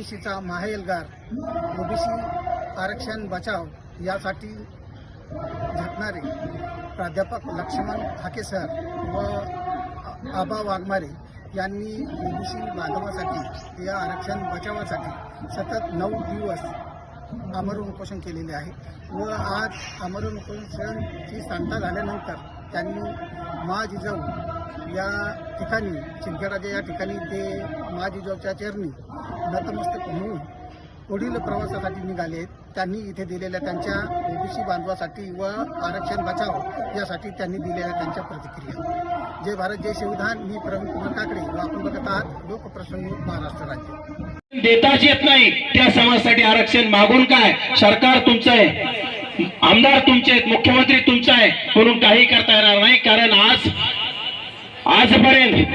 ओबीसीचा माहेलगार OBC आरक्षण बचाव यासाठी झटणारे प्राध्यापक लक्ष्मण हाके सर व आबा वाघमारे यांनी ओबीसी बांधवासाठी या आरक्षण बचावासाठी सतत नऊ दिवस आमरण उपोषण केलेले आहे व आज आमरण उपोषणची सांगता झाल्यानंतर त्यांनी मा जिजाऊ या ठिकाणी चिंकेराजा या ठिकाणी ते मा जिजाऊच्या चरणी नतमस्तक होऊन पुढील प्रवासासाठी निघाले. आहेत त्यांनी इथे दिलेल्या त्यांच्या ओबीसी बांधवासाठी व आरक्षण बचाव यासाठी त्यांनी दिलेल्या त्यांच्या प्रतिक्रिया. जय भारत जय संविधान मी प्रवीण कुमार काकडे. व आपण बघत आहात लोकप्रसंग महाराष्ट्र राज्य. देताच येत नाही. त्या समाजासाठी आरक्षण मागून काय? सरकार तुमचं आहे. आमदार तुमचे आहेत. मुख्यमंत्री तुमचा आहे. म्हणून काही करता येणार नाही. कारण आज आजपर्यंत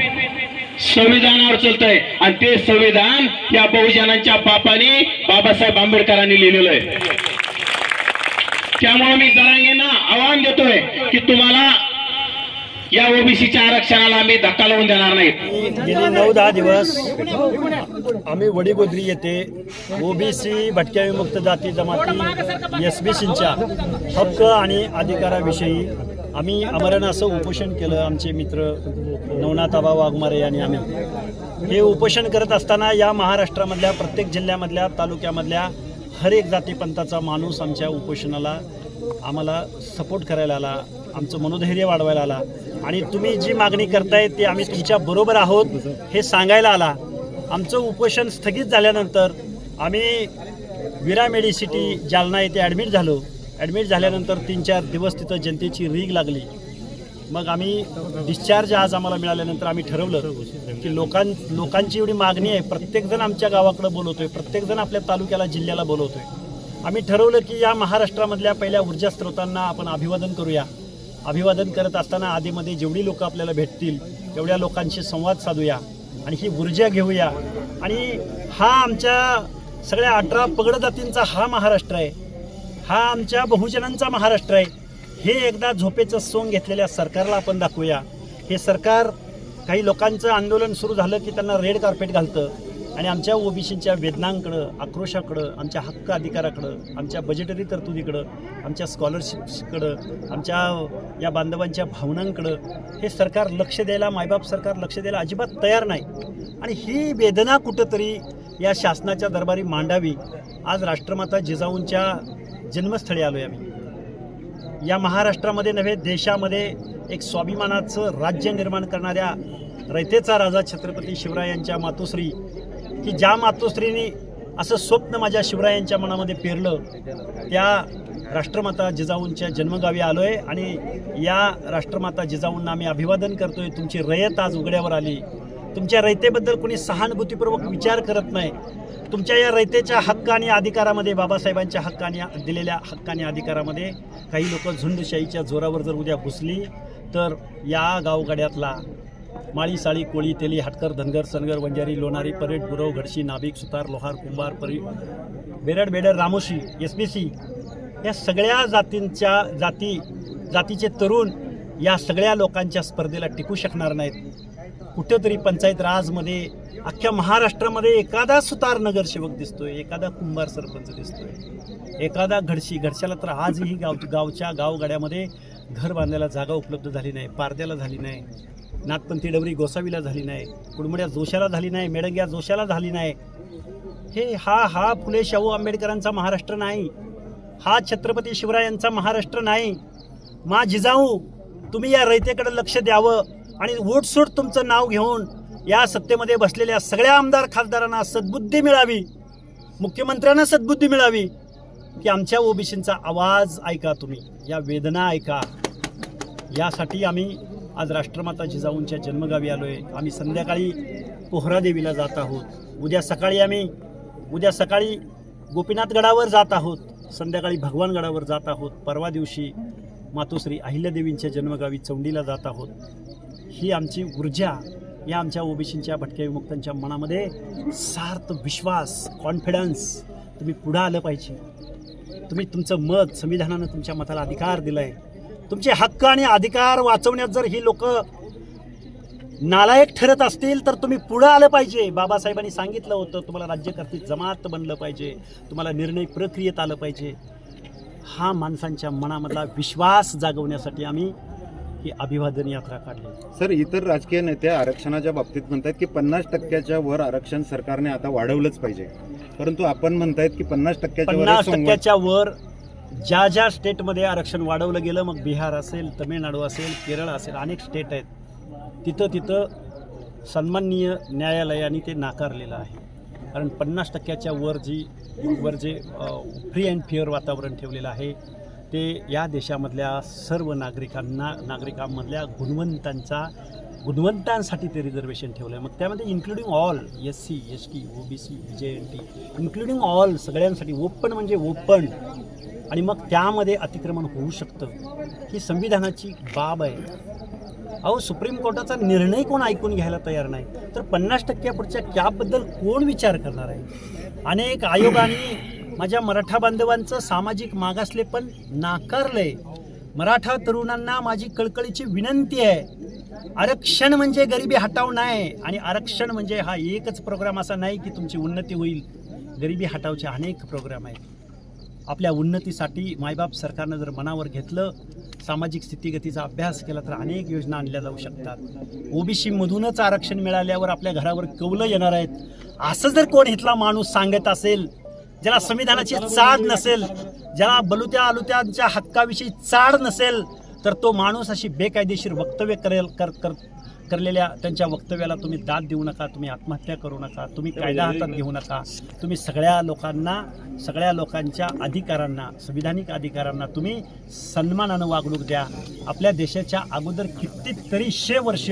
संविधानावर चालतंय. आणि ते संविधान या बहुजनांच्या बापाने बाबासाहेब आंबेडकरांनी लिहिलेलं आहे. त्यामुळे मी जरांगींना आव्हान देतोय की तुम्हाला या ओबीसीच्या आरक्षणाला आम्ही धक्का लावून देणार नाहीत गेले नऊ दहा दिवस आम्ही वडीगोद्री येथे ओबीसी भटक्या विमुक्त जाती जमाती एस बी सींच्या हक्क आणि अधिकाराविषयी आम्ही आमरण असं उपोषण केलं आमचे मित्र नवनाथ आबा वाघमारे आणि आम्ही. हे उपोषण करत असताना या महाराष्ट्रामधल्या प्रत्येक जिल्ह्यामधल्या तालुक्यामधल्या हर एक जातीपंथाचा माणूस आमच्या उपोषणाला आम्हाला सपोर्ट करायला आला आमचं मनोधैर्य वाढवायला आला. आणि तुम्ही जी मागणी करताय ती आम्ही तुमच्या बरोबर आहोत हे सांगायला आला. आमचं उपोषण स्थगित झाल्यानंतर आम्ही विरा मेडिसिटी जालना येथे ॲडमिट झालो. ॲडमिट झाल्यानंतर तीन चार दिवस तिथं जनतेची रीग लागली. मग आम्ही डिस्चार्ज आज आम्हाला मिळाल्यानंतर आम्ही ठरवलं की लोकां लोकांची एवढी मागणी आहे. प्रत्येकजण आमच्या गावाकडं बोलवतोय. प्रत्येकजण आपल्या तालुक्याला जिल्ह्याला बोलवतोय. आम्ही ठरवलं की या महाराष्ट्रामधल्या पहिल्या ऊर्जा स्रोतांना आपण अभिवादन करूया. अभिवादन करत असताना आधीमध्ये जेवढी लोक आपल्याला भेटतील तेवढ्या लोकांशी संवाद साधूया आणि ही ऊर्जा घेऊया. आणि हा आमच्या सगळ्या अठरा पगड जातींचा हा महाराष्ट्र आहे. हा आमच्या बहुजनांचा महाराष्ट्र आहे. हे एकदा झोपेचं सोंग घेतलेल्या सरकारला आपण दाखवूया. हे सरकार काही लोकांचं आंदोलन सुरू झालं की त्यांना रेड कार्पेट घालतं आणि आमच्या ओबीसीच्या वेदनांकडं आक्रोशाकडं आमच्या हक्क अधिकाराकडं आमच्या बजेटरी तरतुदीकडं आमच्या स्कॉलरशिप्सकडं आमच्या या बांधवांच्या भावनांकडं हे सरकार लक्ष द्यायला मायबाप सरकार लक्ष द्यायला अजिबात तयार नाही. आणि ही वेदना कुठंतरी या शासनाच्या दरबारी मांडावी. आज राष्ट्रमाता जिजाऊंच्या जन्मस्थळी आलो आहे आम्ही. या महाराष्ट्रामध्ये नव्हे देशामध्ये एक स्वाभिमानाचं राज्य निर्माण करणाऱ्या रयतेचा राजा छत्रपती शिवरायांच्या मातोश्री की ज्या मातोश्रीने असं स्वप्न माझ्या शिवरायांच्या मनामध्ये पेरलं त्या राष्ट्रमाता जिजाऊंच्या जन्मगावी आलो आहे आणि या राष्ट्रमाता जिजाऊंना आम्ही अभिवादन करतो आहे तुमची रयत आज उघड्यावर आली. तुमच्या रयतेबद्दल कोणी सहानुभूतीपूर्वक विचार करत नाही. तुमच्या या रयतेच्या हक्क आणि अधिकारामध्ये बाबासाहेबांच्या हक्काने दिलेल्या हक्क आणि अधिकारामध्ये काही लोक झुंडशाहीच्या जोरावर जर उद्या घुसली तर या गावगाड्यातला माळी साळी कोळी तेली हटकर धनगर सनगर वंजारी लोणारी परेड गुरव घडशी नाभिक सुतार लोहार कुंभार परी बेरड बेडर रामोशी एस बी सी या सगळ्या जातींच्या जाती जातीचे तरुण या सगळ्या लोकांच्या स्पर्धेला टिकू शकणार नाहीत. कुठंतरी पंचायत राजमध्ये अख्ख्या महाराष्ट्रामध्ये एखादा सुतार नगरसेवक दिसतोय एखादा कुंभार सरपंच दिसतोय एखादा घडशी घडशाला तर आजही गाव गावच्या गावगाड्यामध्ये घर बांधायला जागा उपलब्ध झाली नाही पारद्याला झाली नाही नागपंथी डवरी गोसावीला झाली नाही कुडमुड्या जोशाला झाली नाही मेडंग्या जोशाला झाली नाही. हे हा हा फुले शाहू आंबेडकरांचा महाराष्ट्र नाही हा छत्रपती शिवरायांचा महाराष्ट्र नाही. मा जिजाऊ तुम्ही या रयतेकडे लक्ष द्यावं आणि वोटसूट तुमचं नाव घेऊन या सत्तेमध्ये बसलेल्या सगळ्या आमदार खासदारांना सद्बुद्धी मिळावी मुख्यमंत्र्यांना सद्बुद्धी मिळावी की आमच्या ओबीसींचा आवाज ऐका तुम्ही या वेदना ऐका. यासाठी आम्ही आज राष्ट्रमाता जिजाऊंच्या जन्मगावी आलो आहे आम्ही संध्याकाळी पोहरादेवीला जात आहोत. उद्या सकाळी आम्ही उद्या सकाळी गोपीनाथगडावर जात आहोत. संध्याकाळी भगवानगडावर जात आहोत. परवा दिवशी मातोश्री अहिल्यादेवींच्या जन्मगावी चौंडीला जात आहोत. ही आमची ऊर्जा या आमच्या ओबीसींच्या भटक्या विमुक्तांच्या मनामध्ये सार्थ विश्वास कॉन्फिडन्स तुम्ही पुढं आलं पाहिजे. तुम्ही तुमचं मत संविधानानं तुमच्या मताला अधिकार दिला आहे तुमचे हक्क आणि अधिकार वाचवण्यात जर ही लोक नालायक ठरत असतील तर तुम्ही पुढं आलं पाहिजे. बाबासाहेबांनी सांगितलं होतं तुम्हाला राज्यकर्ती जमात बनलं पाहिजे. तुम्हाला निर्णय प्रक्रियेत आलं पाहिजे. हा माणसांच्या मनामधला विश्वास जागवण्यासाठी आम्ही ही अभिवादन यात्रा काढली. सर इतर राजकीय नेते आरक्षणाच्या बाबतीत म्हणतात की पन्नास टक्क्याच्या वर आरक्षण सरकारने आता वाढवलंच पाहिजे. परंतु आपण म्हणतायत की पन्नास टक्क्याच्या वर पन्नास टक्क्याच्या वर ज्या ज्या स्टेटमध्ये आरक्षण वाढवलं गेलं मग बिहार असेल तमिळनाडू असेल केरळ असेल अनेक स्टेट आहेत. तिथं तिथं सन्माननीय न्यायालयाने ते नाकारलेलं आहे. कारण पन्नास टक्क्याच्या वर जी वर जे फ्री अँड फेअर वातावरण ठेवलेलं आहे ते या देशामधल्या सर्व नागरिकांना नागरिकांमधल्या गुणवंतांचा गुणवंतांसाठी ते रिझर्वेशन ठेवलं आहे मग त्यामध्ये including all S C S T O B C J N T including all सगळ्यांसाठी ओपन म्हणजे ओपन आणि मग त्यामध्ये अतिक्रमण होऊ शकतं. ही संविधानाची बाब आहे. अहो सुप्रीम कोर्टाचा निर्णय कोण ऐकून घ्यायला तयार नाही? तर पन्नास टक्क्या पुढच्या कॅबबद्दल कोण विचार करणार आहे? अनेक आयोगाने माझ्या मराठा बांधवांचं सामाजिक मागासलेपण नाकारलंय. मराठा तरुणांना माझी कळकळीची विनंती आहे. आरक्षण म्हणजे गरिबी हटाव नाही आणि आरक्षण म्हणजे हा एकच प्रोग्राम असा नाही की तुमची उन्नती होईल. गरिबी हटावचे अनेक प्रोग्राम आहेत. आपल्या उन्नतीसाठी मायबाप सरकारनं जर मनावर घेतलं सामाजिक स्थितीगतीचा अभ्यास केला तर अनेक योजना आणल्या जाऊ शकतात. ओबीसीमधूनच आरक्षण मिळाल्यावर आपल्या घरावर कौलं येणार आहेत. असं जर कोण इथला माणूस सांगत असेल ज्याला संविधानाची चाड नसेल ज्याला बलुत्या आलुत्यांच्या हक्काविषयी चाड नसेल तर तो माणूस अशी बेकायदेशीर वक्तव्य करेल कर कर करलेल्या त्यांच्या वक्तव्याला तुम्ही दाद देऊ नका तुम्ही आत्महत्या करू नका तुम्ही कायदा हातात घेऊ नका. तुम्ही सगळ्या लोकांना सगळ्या लोकांच्या अधिकारांना संविधानिक अधिकारांना तुम्ही सन्मानानं वागणूक द्या. आपल्या देशाच्या अगोदर कितीतरी शे वर्ष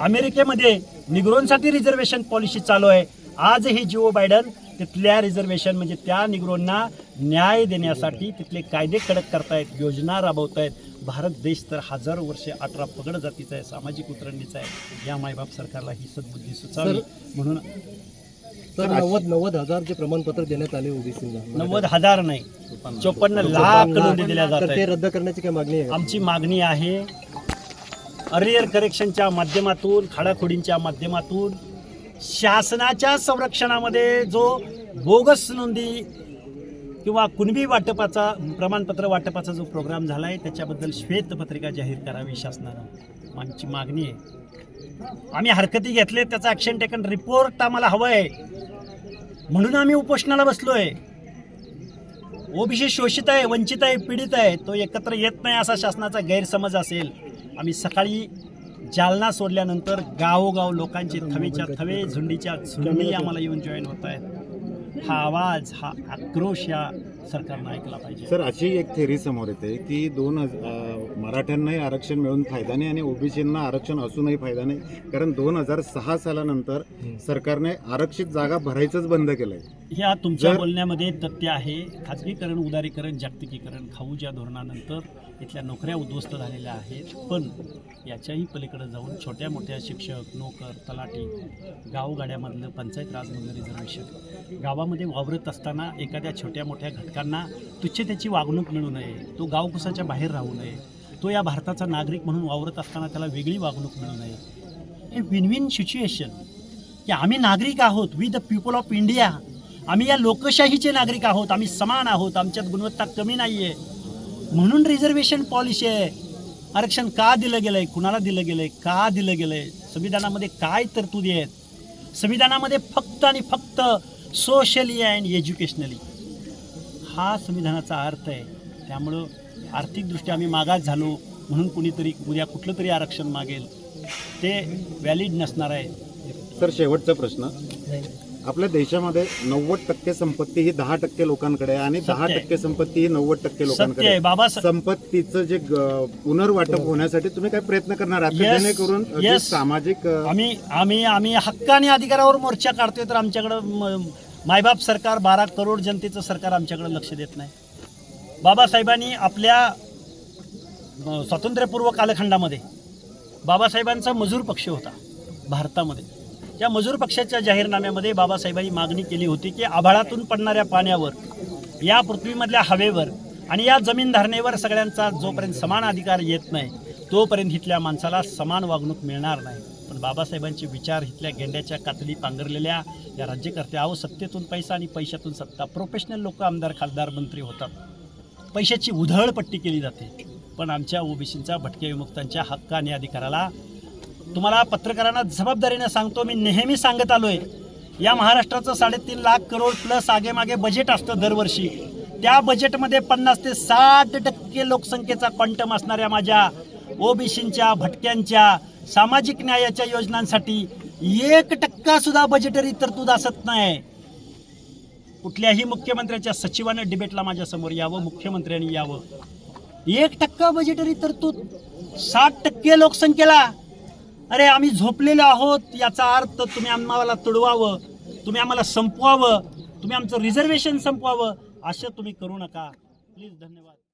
अमेरिकेमध्ये निग्रोनसाठी रिझर्वेशन पॉलिसी चालू आहे. आजही जिओ बायडन तिथल्या रिझर्वेशन म्हणजे त्या निग्रोंना न्याय देण्यासाठी तिथले कायदे कडक करतायत योजना राबवतायत. भारत देश तर हजारो वर्षे अठरा पगड जातीचा आहे सामाजिक उतरंडीचा आहे. या मायबाप सरकारला ही सद्बुद्धी सुचावी म्हणून तर नव्वद नव्वद हजार जे प्रमाणपत्र देण्यात आले ओबीसीला नव्वद हजार नाही चोपन्न लाख नोंदी दिल्या जात तर ते रद्द करण्याची काय मागणी आहे? आमची मागणी आहे अरियर करेक्शनच्या माध्यमातून खाडाखोडींच्या माध्यमातून शासनाच्या संरक्षणामध्ये जो बोगस नोंदी किंवा कुणबी वाटपाचा प्रमाणपत्र वाटपाचा जो प्रोग्राम झाला आहे त्याच्याबद्दल श्वेतपत्रिका जाहीर करावी शासनानं. आमची मागणी आहे. आम्ही हरकती घेतले त्याचा ॲक्शन टेकन रिपोर्ट आम्हाला हवं आहे म्हणून आम्ही उपोषणाला बसलो आहे ओबीसी शोषित आहे वंचित आहे पीडित आहे तो एकत्र येत नाही असा शासनाचा गैरसमज असेल. आम्ही सकाळी जालना सोडल्यानंतर गावोगाव लोकांचे थवेच्या थवे झुंडीच्या झुंडी आम्हाला येऊन जॉईन होत आहेत हा आवाज हा आक्रोश या सरकारनं ऐकला पाहिजे. सर अशी एक थेरी समोर येते की दोन मराठ्यांनाही आरक्षण मिळून फायदा नाही आणि ओबीसींना आरक्षण असूनही फायदा नाही. कारण दोन हजार सहा सालानंतर सरकारने आरक्षित जागा भरायचंच बंद केलंय. ह्या तुमच्या जर- बोलण्यामध्ये तथ्य आहे खाजगीकरण उदारीकरण जागतिकीकरण खाऊच्या धोरणानंतर इथल्या नोकऱ्या उद्ध्वस्त झालेल्या आहेत पण याच्याही पलीकडे जाऊन छोट्या मोठ्या शिक्षक नोकर तलाठी गावगाड्यामधलं पंचायत राजमधलं रिझर्वेशन गावामध्ये वावरत असताना एखाद्या छोट्या मोठ्या त्यांना तुच्छतेची वागणूक मिळू नये तो गावकुसाच्या बाहेर राहू नये तो या भारताचा नागरिक म्हणून वावरत असताना त्याला वेगळी वागणूक मिळू नये. हे विन विन सिच्युएशन की आम्ही नागरिक आहोत we the people of India आम्ही या लोकशाहीचे नागरिक आहोत आम्ही समान आहोत आमच्यात गुणवत्ता कमी नाही आहे म्हणून रिझर्वेशन पॉलिसी आहे. आरक्षण का दिलं गेलं आहे कुणाला दिलं गेलं आहे का दिलं गेलं आहे संविधानामध्ये काय तरतुदी आहेत? संविधानामध्ये फक्त आणि फक्त सोशली अँड एज्युकेशनली हा संविधानाचा अर्थ आहे त्यामुळं आर्थिकदृष्ट्या आम्ही मागास झालो म्हणून कुणीतरी उद्या कुठलं तरी आरक्षण मागेल ते व्हॅलिड नसणार आहे सर शेवटचा प्रश्न आपल्या देशामध्ये नव्वद टक्के संपत्ती ही दहा टक्के लोकांकडे आहे आणि दहा. टक्के संपत्ती ही नव्वद टक्के लोकांकडे आहे. बाबा संपत्तीचं जे पुनर्वाटप होण्यासाठी तुम्ही काय प्रयत्न करणार आहात. जेणेकरून. सामाजिक आम्ही आम्ही आम्ही हक्काने अधिकारावर मोर्चा काढतोय तर आमच्याकडं मायबाप सरकार बारा करोड जनतेचं सरकार आमच्याकडे लक्ष देत नाही. बाबासाहेबांनी आपल्या स्वातंत्र्यपूर्व कालखंडामध्ये बाबासाहेबांचा मजूर पक्ष होता भारतामध्ये. त्या मजूर पक्षाच्या जाहीरनाम्यामध्ये बाबासाहेबांनी मागणी केली होती की आभाळातून पडणाऱ्या पाण्यावर या पृथ्वीमधल्या हवेवर आणि या जमीन धारणेवर सगळ्यांचा जोपर्यंत समान अधिकार येत नाही तोपर्यंत इथल्या माणसाला समान वागणूक मिळणार नाही. बाबासाहेबांचे विचार इथल्या गेंड्याच्या कातडी पांघरलेल्या या राज्यकर्त्या अहो सत्तेतून पैसा आणि पैशातून सत्ता. प्रोफेशनल लोक आमदार खासदार मंत्री होतात. पैशाची उधळपट्टी केली जाते. पण आमच्या ओबीसींच्या भटक्या विमुक्तांच्या हक्क आणि अधिकाराला तुम्हाला पत्रकारांना जबाबदारीने सांगतो मी नेहमी सांगत आलो आहे या महाराष्ट्राचं साडेतीन लाख करोड प्लस आगेमागे बजेट असतं दरवर्षी. त्या बजेटमध्ये पन्नास ते साठ टक्के लोकसंख्येचा क्वांटम असणाऱ्या माझ्या ओबीसींच्या भटक्यांच्या सामाजिक न्यायाच्या योजनांसाठी एक टक्का सुद्धा बजेटरी तरतूद असत नाही. कुठल्याही मुख्यमंत्र्याच्या सचिवानं डिबेटला माझ्यासमोर यावं मुख्यमंत्र्यांनी यावं. एक टक्का बजेटरी तरतूद साठ टक्के लोकसंख्येला. अरे आम्ही झोपलेलो आहोत याचा अर्थ तुम्ही आम्हाला तुडवावं तुम्ही आम्हाला संपवावं तुम्ही आमचं रिझर्वेशन संपवावं असं तुम्ही करू नका. प्लीज धन्यवाद.